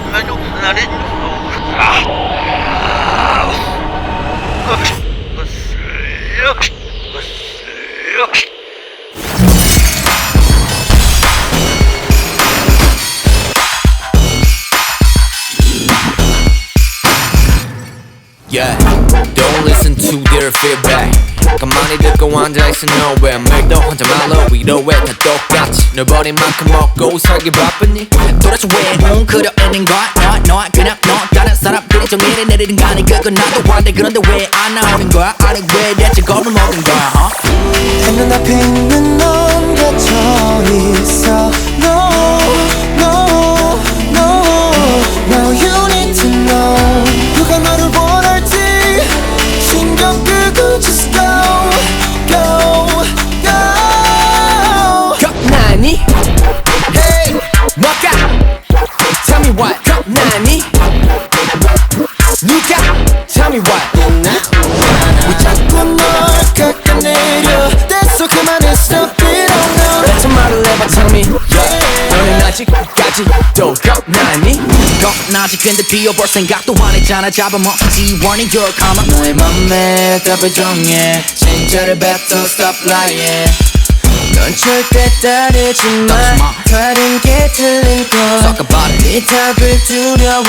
몇몇이 없는 날에 으아 으아 으아 으아 Yeah, don't listen to their feedback 가만히 듣고 앉아있어 너왜 말도 하지 말라 위로해 다 똑같이 널 버린 만큼 먹고 살기 바쁘니 도대체 왜 웅크려있는 거야 너, 너 그냥 너 다른 사람들이 좀 이래 내리는 거 아니 그건 나도 한데 그런데 왜 안 나오는 거야 아니 왜 대체 겁을 먹은 거야 어? me what 겁나니? 누가? Tell me what 왜 자꾸 널 깎아내려 됐어 그만해 stop it oh no 대체 말을 해봐 tell me yeah. 너는 아직까지 또 겁나니? 겁나지 근데 뛰어볼 생각도 안 했잖아 잡아먹지 warning your karma 너의 맘에 답을 정해 진짜를 뱉어 stop lying 넌 절대 따르지 마 다른 게 틀린 거 Talk about it. 네 답을 두려워.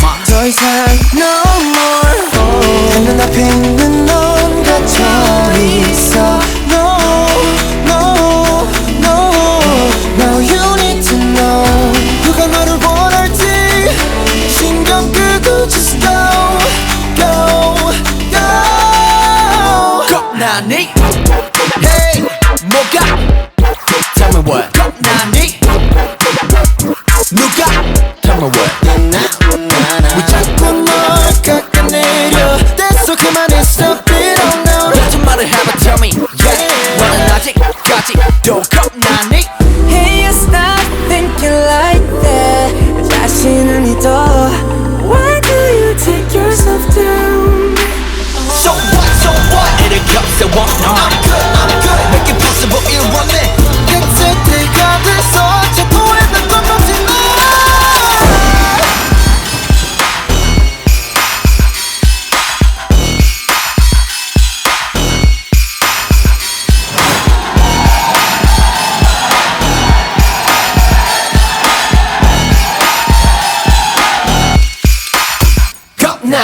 마더 이상 no more 눈앞에 있는 넌 갇혀 있어 No, no, no Now you need to know 누가 너를 원할지 신경 끄고 just go, go, go 겁나니? Hey 뭐가? Tell me what